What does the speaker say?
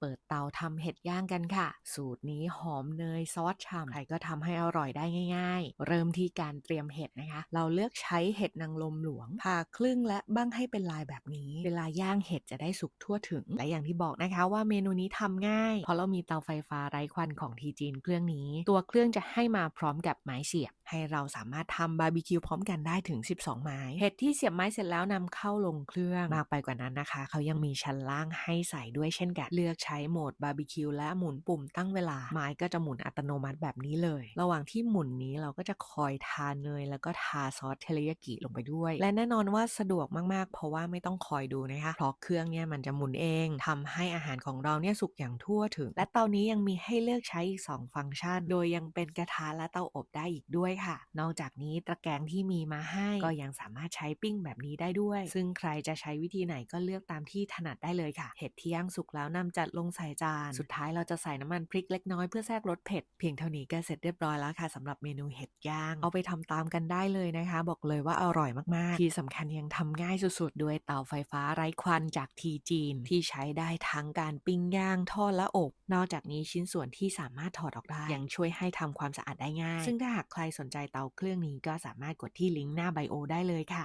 เปิดเตาทำเห็ดย่างกันค่ะ สูตรนี้หอมเนยซอสฉ่ำใครก็ทำให้อร่อยได้ง่าย ๆ เริ่มที่การเตรียมเห็ดนะคะ เราเลือกใช้เห็ดนางลมหลวงผ่าครึ่งและบ้างให้เป็นลายแบบนี้ เวลาย่างเห็ดจะได้สุกทั่วถึง และอย่างที่บอกนะคะว่าเมนูนี้ทำง่าย เพราะเรามีเตาไฟฟ้าไร้ควันของทีจีนเครื่องนี้ ตัวเครื่องจะให้มาพร้อมกับไม้เสียบ ให้เราสามารถทำบาร์บีคิวพร้อมกันได้ถึง 12 ไม้ เห็ดที่เสียบไม้เสร็จแล้วนำเข้าลงเครื่อง มากไปกว่านั้นนะคะ เขายังมีชั้นล่างให้ใส่ด้วยเช่นกัน เลือกใช้โหมดบาร์บีคิวและหมุนปุ่มตั้งเวลา ไม้ก็จะหมุนอัตโนมัติแบบนี้เลย ระหว่างที่หมุนนี้เราก็จะคอยทาเนย แล้วก็ทาซอสเทริยากิลงไปด้วย และแน่นอนว่าสะดวกมากๆ เพราะว่าไม่ต้องคอยดูนะคะ เพราะเครื่องเนี่ยมันจะหมุนเองทำให้อาหารของเราเนี่ยสุกอย่างทั่วถึง และเตานี้ยังมีให้เลือกใช้อีก 2 ฟังก์ชัน โดยยังเป็นกระทะและเตาอบได้อีกด้วยค่ะ นอกจากนี้ตะแกรงที่มีมาให้ก็ยังสามารถใช้ปิ้งแบบนี้ได้ด้วย ซึ่งใครจะใช้วิธีไหนก็เลือกตามที่ถนัดได้เลยค่ะ เห็ดที่ย่างสุกแล้วนำจัดลงใส่จาน สุดท้ายเราจะใส่น้ำมันพริกเล็กน้อยเพื่อแทรกรสเผ็ด เพียงเท่านี้ก็เสร็จเรียบร้อยแล้วค่ะสำหรับเมนูเห็ดย่าง เอาไปทำตามกันได้เลยนะคะ บอกเลยว่าอร่อยมากๆ ที่สำคัญยังทำง่ายสุดๆ ด้วยเตาไฟฟ้าไร้ควันจากทีจีน ที่ใช้ได้ทั้งการปิ้งย่างทอดและอบ นอกจากนี้ชิ้นส่วนที่สามารถถอดออกได้ยังช่วยให้ทำความสะอาดได้ง่าย ซึ่งถ้าหากใครสนใจเตาเครื่องนี้ก็สามารถกดที่ลิงก์หน้าไบโอได้เลยค่ะ